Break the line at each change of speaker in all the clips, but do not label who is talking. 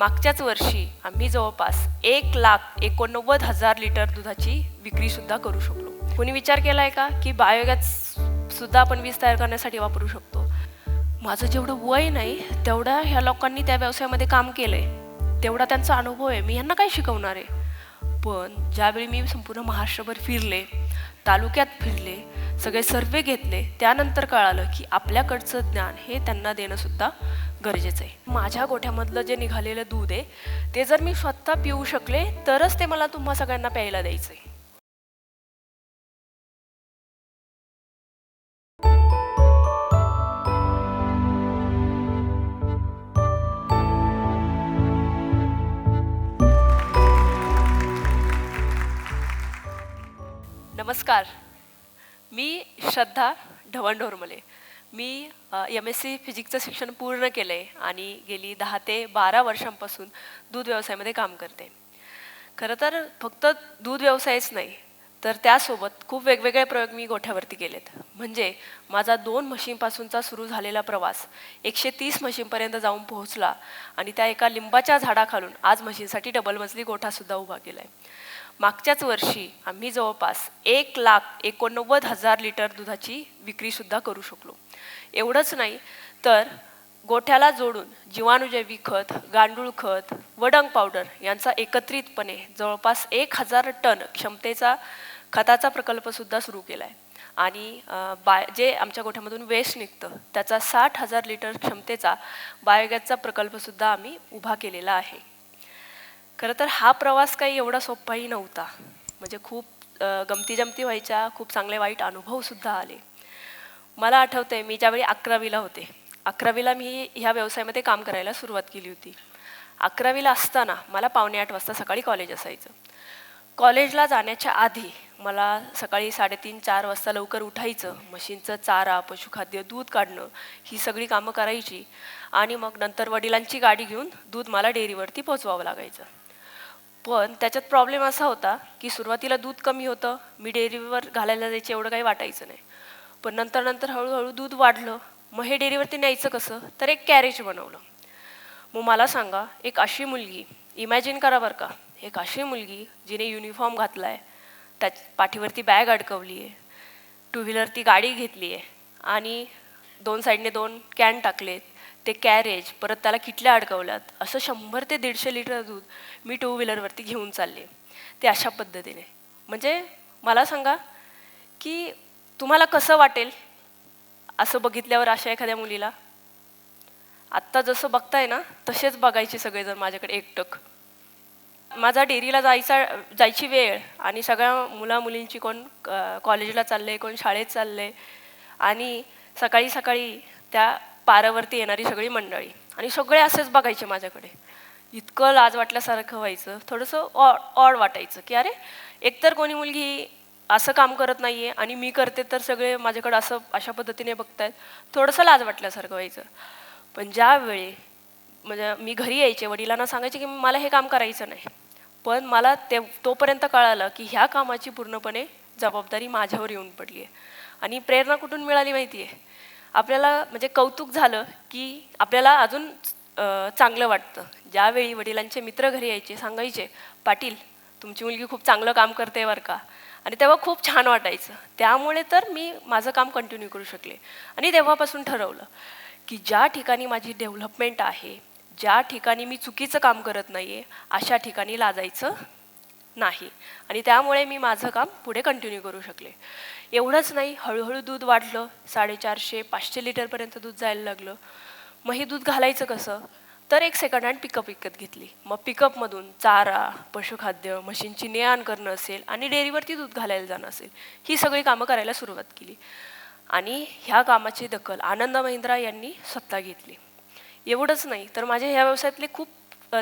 मागच्याच वर्षी आम्ही जवळपास एक लाख एकोणनव्वद हजार लिटर दुधाची विक्रीसुद्धा करू शकलो. कोणी विचार केला आहे का की बायोगॅस सुद्धा आपण वीज तयार करण्यासाठी वापरू शकतो? माझं जेवढं वय नाही तेवढं ह्या लोकांनी त्या व्यवसायामध्ये काम केलं आहे तेवढा त्यांचा अनुभव आहे. मी यांना काय शिकवणार आहे. पण ज्यावेळी मी संपूर्ण महाराष्ट्रभर फिरले तालुक्यात फिरले सगळे सर्वे घेतले त्यानंतर कळालं की आपल्याकडचं ज्ञान हे त्यांना देणंसुद्धा गरजेचं आहे. माझ्या गोठ्यामधलं जे निघालेलं दूध आहे ते जर मी स्वतः पिऊ शकले तरच ते मला तुम्हा सगळ्यांना प्यायला द्यायचं आहे नमस्कार. मी श्रद्धा ढवणढोरमले मी एम एस सी फिजिक्सचं शिक्षण पूर्ण केलं आहे आणि गेली दहा ते बारा वर्षांपासून दूध व्यवसायामध्ये काम करते. खरं तर फक्त दूध व्यवसायच नाही तर त्यासोबत खूप वेगवेगळे प्रयोग मी गोठ्यावरती केलेत. म्हणजे माझा दोन म्हशींपासूनचा सुरू झालेला प्रवास एकशे तीस म्हशींपर्यंत जाऊन पोहोचला आणि त्या एका लिंबाच्या झाडाखालून आज म्हशींसाठी डबल मजली गोठासुद्धा उभा केला आहे मागच्याच वर्षी आम्ही जवळपास एक लाख एकोणनव्वद हजार लिटर दुधाची विक्रीसुद्धा करू शकलो. एवढंच नाही तर गोठ्याला जोडून जीवाणुजैवी खत गांडूळ खत व डंग पावडर यांचा एकत्रितपणे जवळपास एक हजार टन क्षमतेचा खताचा प्रकल्पसुद्धा सुरू केला आहे आणि बाय जे आमच्या गोठ्यामधून वेस्ट निघतं त्याचा साठ हजार लिटर क्षमतेचा बायोगॅसचा प्रकल्पसुद्धा आम्ही उभा केलेला आहे. खरं तर हा प्रवास काही एवढा सोपाही नव्हता. म्हणजे खूप गमती जमती व्हायच्या खूप चांगले वाईट अनुभवसुद्धा आले. मला आठवते मी ज्यावेळी अकरावीला होते अकरावीला मी ह्या व्यवसायामध्ये काम करायला सुरुवात केली होती. अकरावीला असताना मला पावणे आठ वाजता सकाळी कॉलेज असायचं. कॉलेजला जाण्याच्या आधी मला सकाळी साडेतीन चार वाजता लवकर उठायचं म्हशींचं चारा पशुखाद्य दूध काढणं ही सगळी कामं करायची आणि मग नंतर वडिलांची गाडी घेऊन दूध मला डेअरीवरती पोचवावं लागायचं. पण त्याच्यात प्रॉब्लेम असा होता की सुरुवातीला दूध कमी होतं मी डेअरीवर घालायला जायचं एवढं काही वाटायचं नाही. पण नंतर नंतर हळूहळू दूध वाढलं मग हे डेअरीवरती न्यायचं कसं? तर एक कॅरेज बनवलं. मग मला सांगा एक अशी मुलगी इमॅजिन करा बरं का एक अशी मुलगी जिने युनिफॉर्म घातला आहे त्या पाठीवरती बॅग अडकवली आहे टू व्हीलर गाडी घेतली आहे आणि दोन साईडने दोन कॅन टाकलेत ते कॅरेज परत त्याला किटल्या अडकवल्यात. असं शंभर ते दीडशे लिटर दूध मी टू व्हीलरवरती घेऊन चालले. ते अशा पद्धतीने. म्हणजे मला सांगा की तुम्हाला कसं वाटेल असं बघितल्यावर अशा एखाद्या मुलीला? आत्ता जसं बघताय ना तसेच बघायचे सगळेजण माझ्याकडे एकटक. माझा डेअरीला जायचा जायची वेळ आणि सगळ्या मुला मुलींची कोण कॉलेजला चालले कोण शाळेत चालले आणि सकाळी सकाळी त्या पारावरती येणारी सगळी मंडळी. आणि सगळे असेच बघायचे माझ्याकडे. इतकं लाज वाटल्यासारखं व्हायचं. थोडंसं ऑ ऑड वाटायचं की अरे एकतर कोणी मुलगी असं काम करत नाही आहे आणि मी करते तर सगळे माझ्याकडं असं अशा पद्धतीने बघतायत. थोडंसं लाज वाटल्यासारखं व्हायचं. पण ज्यावेळी म्हणजे मी घरी यायचे वडिलांना सांगायचे की मला हे काम करायचं नाही. पण मला ते तोपर्यंत कळालं की ह्या कामाची पूर्णपणे जबाबदारी माझ्यावर येऊन पडली आहे आणि प्रेरणा कुठून मिळाली माहिती आहे आपल्याला म्हणजे कौतुक झालं की आपल्याला अजून चांगलं वाटतं. ज्यावेळी वडिलांचे मित्र घरी यायचे सांगायचे पाटील तुमची मुलगी खूप चांगलं काम करते बरं का? आणि तेव्हा खूप छान वाटायचं. त्यामुळे तर मी माझं काम कंटिन्यू करू शकले. आणि तेव्हापासून ठरवलं की ज्या ठिकाणी माझी डेव्हलपमेंट आहे ज्या ठिकाणी मी चुकीचं काम करत नाही आहे अशा ठिकाणी लाजायचं नाही. आणि त्यामुळे मी माझं काम पुढे कंटिन्यू करू शकले. एवढंच नाही हळूहळू दूध वाढलं साडेचारशे पाचशे लिटरपर्यंत दूध जायला लागलं. मग हे दूध घालायचं कसं? तर एक सेकंड हँड पिकअप विकत घेतली. मग पिकअपमधून चारा पशुखाद्य म्हशींची ने आण करणं असेल आणि डेअरीवरती दूध घालायला जाणं असेल ही सगळी कामं करायला सुरुवात केली. आणि ह्या कामाची दखल आनंद महिंद्रा यांनी स्वतः घेतली. एवढंच नाही तर माझे ह्या व्यवसायातले खूप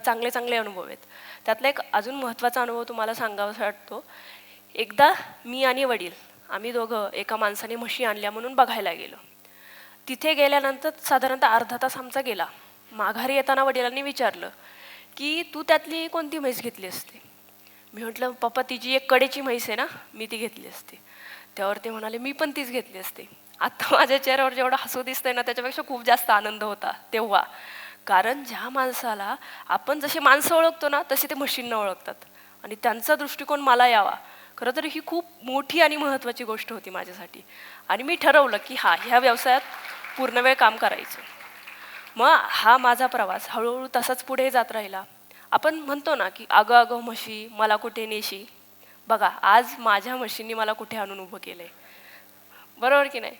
चांगले चांगले अनुभव आहेत. त्यातला एक अजून महत्त्वाचा अनुभव तुम्हाला सांगावासा वाटतो. एकदा मी आणि वडील आम्ही दोघं एका माणसाने म्हशी आणल्या म्हणून बघायला गेलो. तिथे गेल्यानंतर साधारणतः अर्धा तास आमचा गेला. माघारी येताना वडिलांनी विचारलं की तू त्यातली कोणती म्हैस घेतली असते? मी म्हटलं पप्पा तिची एक कडेची म्हैस आहे ना मी ती घेतली असते. त्यावर ते म्हणाले मी पण तीच घेतली असते. आत्ता माझ्या चेहऱ्यावर जेवढं हसू दिसतंय ना त्याच्यापेक्षा खूप जास्त आनंद होता तेव्हा. कारण ज्या माणसाला आपण जसे माणसं ओळखतो ना तसे ते म्हशींना ओळखतात. आणि त्यांचा दृष्टिकोन मला यावा. खरं तर ही खूप मोठी आणि महत्त्वाची गोष्ट होती माझ्यासाठी. आणि मी ठरवलं की हा ह्या व्यवसायात पूर्ण वेळ काम करायचं. मग हा माझा प्रवास हळूहळू तसाच पुढे जात राहिला. आपण म्हणतो ना की अगं अगं म्हशी मला कुठे नेशी? बघा आज माझ्या म्हशींनी मला कुठे आणून उभं केलं आहे बरोबर की नाही?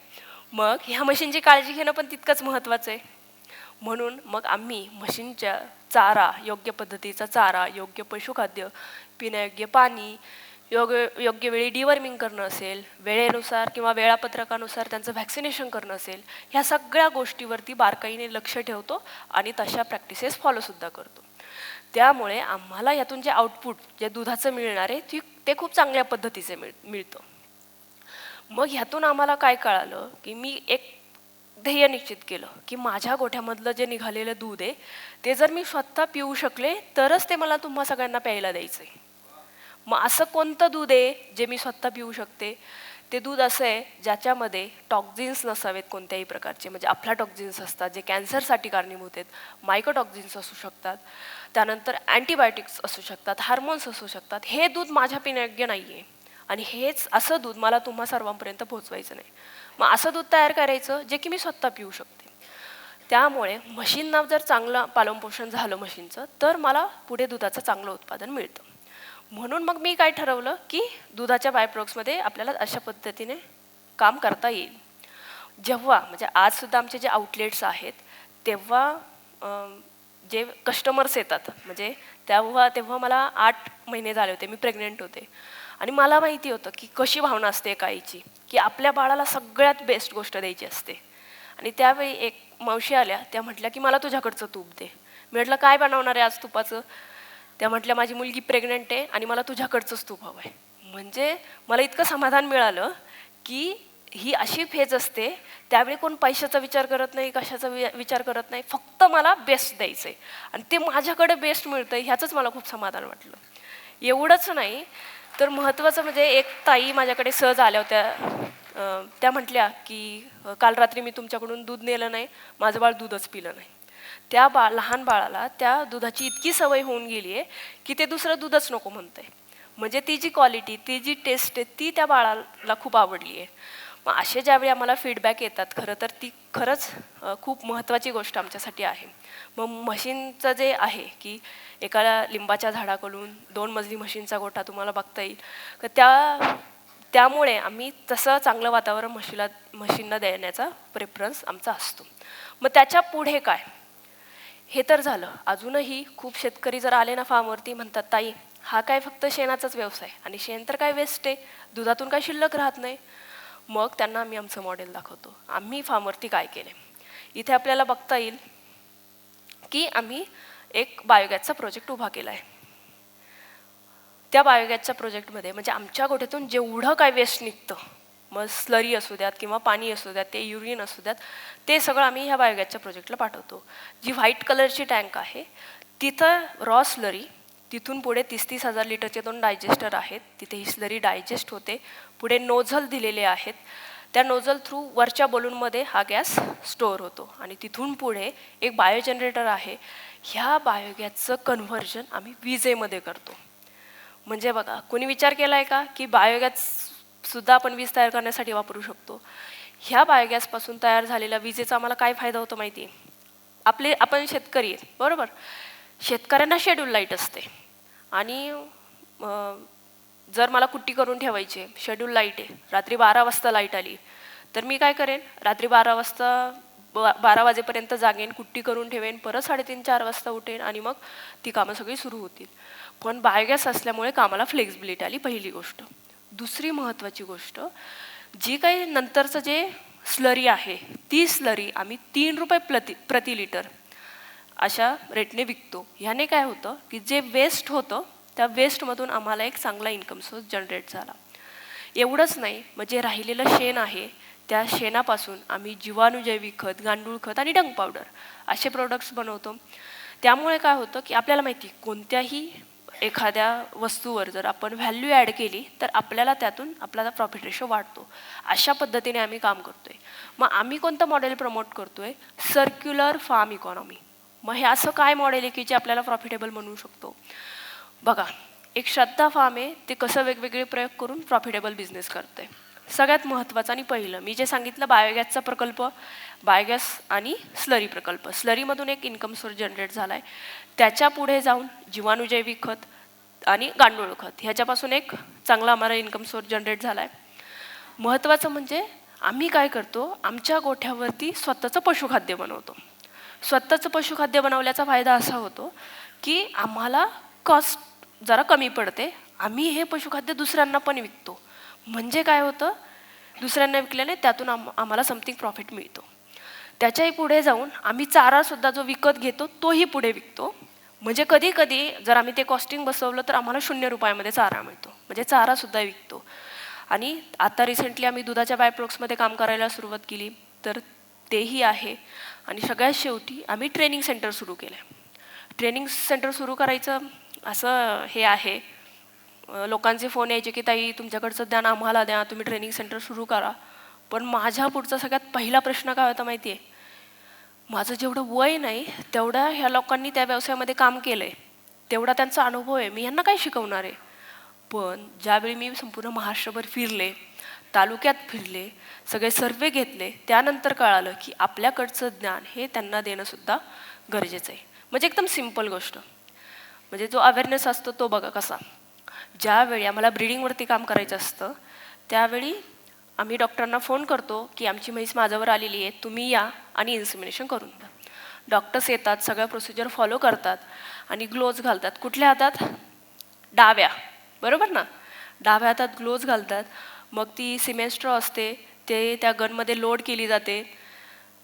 मग ह्या म्हशींची काळजी घेणं पण तितकंच महत्त्वाचं आहे. म्हणून मग आम्ही म्हशींच्या चारा योग्य पद्धतीचा चारा योग्य पशुखाद्य पिण्यायोग्य पाणी योग्य योग्य वेळी डिवर्मिंग करणं असेल वेळेनुसार किंवा वेळापत्रकानुसार त्यांचं व्हॅक्सिनेशन करणं असेल ह्या सगळ्या गोष्टीवरती बारकाईने लक्ष ठेवतो आणि तशा प्रॅक्टिसेस फॉलोसुद्धा करतो. त्यामुळे आम्हाला यातून जे आउटपुट जे दुधाचं मिळणार आहे ती ते खूप चांगल्या पद्धतीचे मिळ मिळतं. मग ह्यातून आम्हाला काय कळालं की मी एक ध्येय निश्चित केलं की माझ्या गोठ्यामधलं जे निघालेलं दूध आहे ते जर मी स्वतः पिऊ शकले तरच ते मला तुम्हा सगळ्यांना प्यायला द्यायचं आहे मग असं कोणतं दूध आहे जे मी स्वतः पिऊ शकते? ते दूध असं आहे ज्याच्यामध्ये टॉक्झिन्स नसावेत कोणत्याही प्रकारचे. म्हणजे आपला टॉक्झिन्स असतात जे कॅन्सरसाठी कारणीभूत आहेत. मायकोटॉक्झिन्स असू शकतात. त्यानंतर अँटीबायोटिक्स असू शकतात हार्मोन्स असू शकतात. हे दूध माझ्या पिण्यायोग्य नाही आहे आणि हेच असं दूध मला तुम्हा सर्वांपर्यंत पोहोचवायचं नाही. मग असं दूध तयार करायचं जे की मी स्वतः पिऊ शकते. त्यामुळे म्हशींना जर चांगलं पालनपोषण झालं म्हशींचं तर मला पुढे दुधाचं चांगलं उत्पादन मिळतं. म्हणून मग मी काय ठरवलं की दुधाच्या बायप्रोडक्ट्समध्ये आपल्याला अशा पद्धतीने काम करता येईल. जेव्हा म्हणजे आजसुद्धा आमचे जे आउटलेट्स आहेत तेव्हा जे कस्टमर्स येतात म्हणजे तेव्हा तेव्हा मला आठ महिने झाले होते मी प्रेग्नेंट होते. आणि मला माहिती होतं की कशी भावना असते एका आईची की आपल्या बाळाला सगळ्यात बेस्ट गोष्ट द्यायची असते. आणि त्यावेळी एक मावशी आल्या त्या म्हटल्या की मला तुझ्याकडचं तूप दे. मी म्हटलं काय बनवणार आहे आज तुपाचं? त्या म्हटल्या माझी मुलगी प्रेग्नंट आहे आणि मला तुझ्याकडचंच तूप हवं आहे. म्हणजे मला इतकं समाधान मिळालं की ही अशी फेज असते त्यावेळी कोण पैशाचा विचार करत नाही कशाचा वि विचार करत नाही फक्त मला बेस्ट द्यायचं आहे आणि ते माझ्याकडे बेस्ट मिळतं आहे ह्याचंच मला खूप समाधान वाटलं. एवढंच नाही तर महत्त्वाचं म्हणजे एक ताई माझ्याकडे सहज आल्या होत्या. त्या म्हटल्या की काल रात्री मी तुमच्याकडून दूध नेलं नाही माझं बाळ दूधच पिलं नाही. त्या बा लहान बाळाला त्या दुधाची इतकी सवय होऊन गेली आहे की ते दुसरं दूधच नको म्हणतंय. म्हणजे ती जी क्वालिटी ती जी टेस्ट आहे ती त्या बाळाला खूप आवडली आहे. मग असे ज्यावेळी आम्हाला फीडबॅक येतात खरं तर ती खरंच खूप महत्त्वाची गोष्ट आमच्यासाठी आहे. मग मशीनचं जे आहे की एका लिंबाच्या झाडाकडून दोन मजली मशीनचा गोठा तुम्हाला बघता येईल. तर त्या त्यामुळे आम्ही तसं चांगलं वातावरण म्हशीला म्हशींना देण्याचा प्रेफरन्स आमचा असतो. मग त्याच्या पुढे काय? हे तर झालं. अजूनही खूप शेतकरी जर आले ना फार्मवरती म्हणतात ताई हा काय फक्त शेणाचाच व्यवसाय आणि शेण तर काय वेस्ट आहे? दुधातून काय शिल्लक राहत नाही? मग त्यांना आम्ही आमचं मॉडेल दाखवतो. आम्ही फार्मवरती काय केले इथे आपल्याला बघता येईल की आम्ही एक बायोगॅसचा प्रोजेक्ट उभा केला आहे. त्या बायोगॅसच्या प्रोजेक्टमध्ये म्हणजे आमच्या गोठ्यातून जेवढं काय वेस्ट निघतं मग स्लरी असू द्यात किंवा पाणी असू द्यात ते युरिन असू द्यात ते सगळं आम्ही ह्या बायोगॅसच्या प्रोजेक्टला पाठवतो. जी व्हाईट कलरची टँक आहे तिथं रॉ स्लरी तिथून पुढे तीस तीस हजार लिटरचे दोन डायजेस्टर आहेत तिथे ही स्लरी डायजेस्ट होते. पुढे नोझल दिलेले आहेत. त्या नोझल थ्रू वरच्या बलूनमध्ये हा गॅस स्टोअर होतो आणि तिथून पुढे एक बायो जनरेटर आहे. ह्या बायोगॅसचं कन्व्हर्जन आम्ही विजेमध्ये करतो. म्हणजे बघा कोणी विचार केला आहे का की बायोगॅस सुद्धा आपण वीज तयार करण्यासाठी वापरू शकतो. ह्या बायोगॅसपासून तयार झालेल्या विजेचा आम्हाला काय फायदा होतो माहिती आहे आपले आपण शेतकरी बरोबर? शेतकऱ्यांना शेड्यूल लाइट असते. आणि जर मला कुट्टी करून ठेवायची आहे शेड्यूल लाइट आहे रात्री बारा वाजता लाइट आली तर मी काय करेन? रात्री बारा वाजता ब- बारा वाजेपर्यंत जागेन कुट्टी करून ठेवेन परत साडेतीन चार वाजता उठेन आणि मग ती कामं सगळी सुरू होतील. पण बायोगॅस असल्यामुळे कामाला फ्लेक्सिबिलिटी आली पहिली गोष्ट. दुसरी महत्त्वाची गोष्ट जी काही नंतरचं जे स्लरी आहे ती स्लरी आम्ही तीन रुपये प्रति प्रति लिटर अशा रेटने विकतो. ह्याने काय होतं की जे वेस्ट होतं त्या वेस्टमधून आम्हाला एक चांगला इन्कम सोर्स जनरेट झाला. एवढंच नाही म्हणजे राहिलेलं शेण आहे त्या शेणापासून आम्ही जीवाणुजैविक खत गांडूळ खत आणि डंग पावडर असे प्रोडक्ट्स बनवतो. त्यामुळे काय होतं की आपल्याला माहिती कोणत्याही एखाद्या वस्तूवर जर आपण व्हॅल्यू ॲड केली तर आपल्याला त्यातून आपला प्रॉफिट रेशो वाढतो. अशा पद्धतीने आम्ही काम करतो आहे मग आम्ही कोणतं मॉडेल प्रमोट करतो आहे सर्क्युलर फार्म इकॉनॉमी मग हे असं काय मॉडेल आहे की जे आपल्याला प्रॉफिटेबल म्हणू शकतो? बघा एक श्रद्धा फार्म आहे ते कसं वेगवेगळे प्रयोग करून प्रॉफिटेबल बिझनेस करते सगळ्यात महत्त्वाचं आणि पहिलं मी जे सांगितलं बायोगॅसचा प्रकल्प बायोगॅस आणि स्लरी प्रकल्प. स्लरीमधून एक इन्कम सोर्स जनरेट झाला आहे त्याच्या पुढे जाऊन जीवाणुजैविक खत आणि गांडूळ खत ह्याच्यापासून एक चांगला आम्हाला इन्कम सोर्स जनरेट झाला आहे महत्त्वाचं म्हणजे आम्ही काय करतो आमच्या गोठ्यावरती स्वतःचं पशुखाद्य बनवतो. स्वतःचं पशुखाद्य बनवल्याचा फायदा असा होतो की आम्हाला कॉस्ट जरा कमी पडते. आम्ही हे पशुखाद्य दुसऱ्यांना पण विकतो. म्हणजे काय होतं? दुसऱ्यांना विकल्याने त्यातून आम आम्हाला समथिंग प्रॉफिट मिळतो. त्याच्याही पुढे जाऊन आम्ही चारासुद्धा जो विकत घेतो तोही पुढे विकतो. म्हणजे कधी कधी जर आम्ही ते कॉस्टिंग बसवलं तर आम्हाला शून्य रुपयामध्ये चारा मिळतो. म्हणजे चारासुद्धा विकतो. आणि आता रिसेंटली आम्ही दुधाच्या बायप्रोडक्ट्समध्ये काम करायला सुरुवात केली तर तेही आहे. आणि सगळ्यात शेवटी आम्ही ट्रेनिंग सेंटर सुरू केलं आहे ट्रेनिंग सेंटर सुरू करायचं असं हे आहे. लोकांचे फोन यायचे की ताई तुमच्याकडचं ज्ञान आम्हाला द्या तुम्ही ट्रेनिंग सेंटर सुरू करा. पण माझ्या पुढचा सगळ्यात पहिला प्रश्न काय होता माहिती आहे माझं जेवढं वय नाही तेवढ्या ह्या लोकांनी त्या व्यवसायामध्ये काम केलं आहे तेवढा त्यांचा अनुभव आहे. मी यांना काय शिकवणार आहे? पण ज्यावेळी मी संपूर्ण महाराष्ट्रभर फिरले तालुक्यात फिरले सगळे सर्वे घेतले त्यानंतर कळालं की आपल्याकडचं ज्ञान हे त्यांना देणंसुद्धा गरजेचं आहे. म्हणजे एकदम सिंपल गोष्ट. म्हणजे जो अवेअरनेस असतो तो बघा कसा. ज्यावेळी आम्हाला ब्रिडिंगवरती काम करायचं असतं त्यावेळी आम्ही डॉक्टरांना फोन करतो की आमची म्हैस माझ्यावर आलेली आहे तुम्ही या आणि इन्सिमिनेशन करून द्या डॉक्टर्स येतात सगळ्या प्रोसिजर फॉलो करतात आणि ग्लोव्ज घालतात. कुठल्या हातात? डाव्या. बरोबर ना? डाव्या हातात ग्लोव्ज घालतात. मग ती सिमेंट स्ट्रॉ असते ते त्या गनमध्ये लोड केली जाते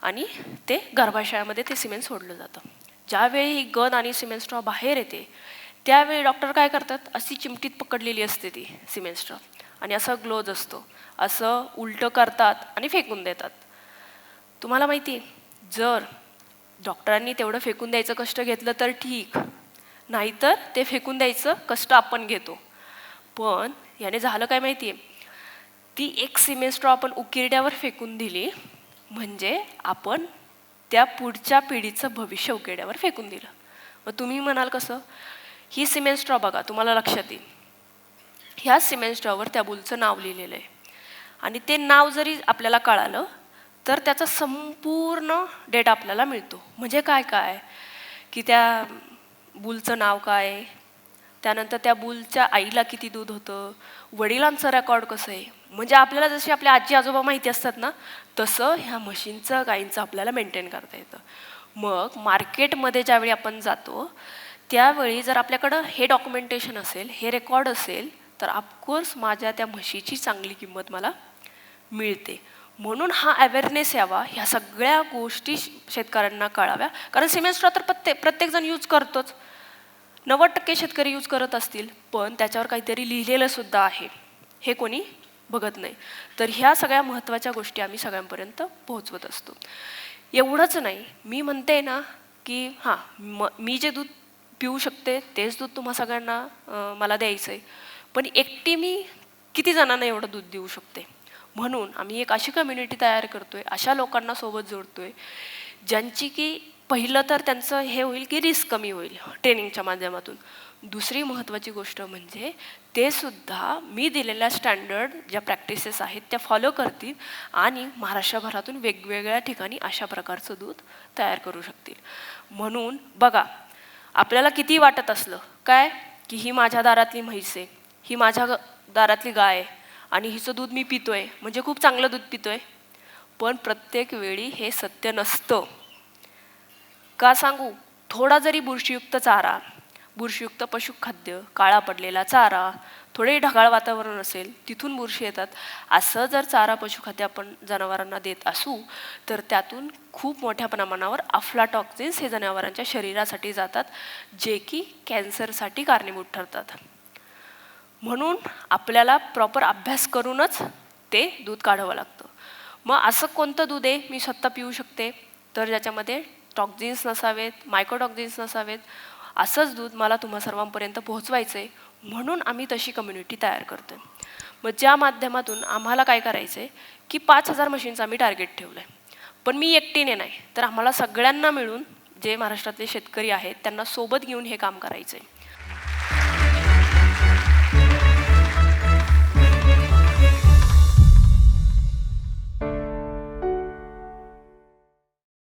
आणि ते गर्भाशयामध्ये ते सिमेंट सोडलं जातं. ज्यावेळी ही गन आणि सिमेंट स्ट्रॉ बाहेर येते त्यावेळी डॉक्टर काय करतात? अशी चिमटीत पकडलेली असते ती सिमेंट स्ट्रॉ आणि असा ग्लोज असतो. असं उलटं करतात आणि फेकून देतात. तुम्हाला माहिती आहे जर डॉक्टरांनी तेवढं फेकून द्यायचं कष्ट घेतलं तर ठीक. नाहीतर ते फेकून द्यायचं कष्ट आपण घेतो. पण याने झालं काय माहिती आहे? ती एक सिमेंट स्ट्रॉ आपण उकिरड्यावर फेकून दिली म्हणजे आपण त्या पुढच्या पिढीचं भविष्य उकिरड्यावर फेकून दिलं. मग तुम्ही म्हणाल कसं? ही सिमेंट स्ट्रॉ बघा तुम्हाला लक्षात येईल. ह्या सिमेंट स्ट्रॉवर त्या बुलचं नाव लिहिलेलं आहे. आणि ते नाव जरी आपल्याला कळालं तर त्याचा संपूर्ण डेटा आपल्याला मिळतो. म्हणजे काय काय? की त्या बुलचं नाव काय? आहे, त्यानंतर त्या बुलच्या आईला किती दूध होतं? वडिलांचं रेकॉर्ड कसं आहे? म्हणजे आपल्याला जशी आपल्या आजी आजोबा माहिती असतात ना तसं ह्या म्हशींचं गाईंचं आपल्याला मेंटेन करता येतं. मग मार्केटमध्ये ज्यावेळी आपण जातो त्यावेळी जर आपल्याकडं हे डॉक्युमेंटेशन असेल हे रेकॉर्ड असेल तर ऑफकोर्स माझ्या त्या म्हशीची चांगली किंमत मला मिळते. म्हणून हा अवेअरनेस यावा ह्या सगळ्या गोष्टी श- शेतकऱ्यांना कळाव्या. कारण सिमेंट स्ट्रॉ तर प्रत्येक प्रत्येकजण यूज करतोच. नव्वद टक्के शेतकरी यूज करत असतील पण त्याच्यावर काहीतरी लिहिलेलं सुद्धा आहे. हे कोणी बघत नाही. तर ह्या सगळ्या महत्त्वाच्या गोष्टी आम्ही सगळ्यांपर्यंत पोहोचवत असतो. एवढंच नाही. मी म्हणते ना की हां म मी जे दूध पिऊ शकते तेच दूध तुम्हा सगळ्यांना मला द्यायचं आहे पण एकटी मी किती जणांना एवढं दूध देऊ शकते? म्हणून आम्ही एक अशी कम्युनिटी तयार करतो आहे अशा लोकांना सोबत जोडतो आहे ज्यांची की पहिलं तर त्यांचं हे होईल की रिस्क कमी होईल ट्रेनिंगच्या माध्यमातून. दुसरी महत्त्वाची गोष्ट म्हणजे ते सुद्धा मी दिलेल्या स्टँडर्ड ज्या प्रॅक्टिसेस आहेत त्या फॉलो करतील आणि महाराष्ट्रभरातून वेगवेगळ्या ठिकाणी अशा प्रकारचं दूध तयार करू शकतील. म्हणून बघा आपल्याला किती वाटत असलं? काय? की ही माझ्या दारातली म्हैस आहे. ही माझ्या दारातली गाय आहे. आणि हिचं दूध मी पितो आहे म्हणजे खूप चांगलं दूध पितो आहे पण प्रत्येक वेळी हे सत्य नसतं. का सांगू? थोडा जरी बुरशीयुक्त चारा बुरशीयुक्त पशुखाद्य काळा पडलेला चारा थोडे ढगाळ वातावरण असेल तिथून बुरशी येतात. असं जर चारा पशुखाद्य आपण जनावरांना देत असू तर त्यातून खूप मोठ्या प्रमाणावर अफ्लाटॉक्झिन्स हे जनावरांच्या शरीरासाठी जातात जे की कॅन्सरसाठी कारणीभूत ठरतात. म्हणून आपल्याला प्रॉपर अभ्यास करूनच ते दूध काढावं लागतं. मग असं कोणतं दूध आहे? मी स्वतः पिऊ शकते. तर ज्याच्यामध्ये टॉक्झिन्स नसावेत मायक्रोटॉक्झिन्स नसावेत असंच दूध मला तुम्हा सर्वांपर्यंत पोहोचवायचं आहे म्हणून आम्ही तशी कम्युनिटी तयार करतो मग ज्या माध्यमातून आम्हाला काय करायचं आहे की पाच हजार मशीनचं आम्ही टार्गेट ठेवलं आहे पण मी एकटीने नाही तर आम्हाला सगळ्यांना मिळून जे महाराष्ट्रातले शेतकरी आहेत त्यांना सोबत घेऊन हे काम करायचं आहे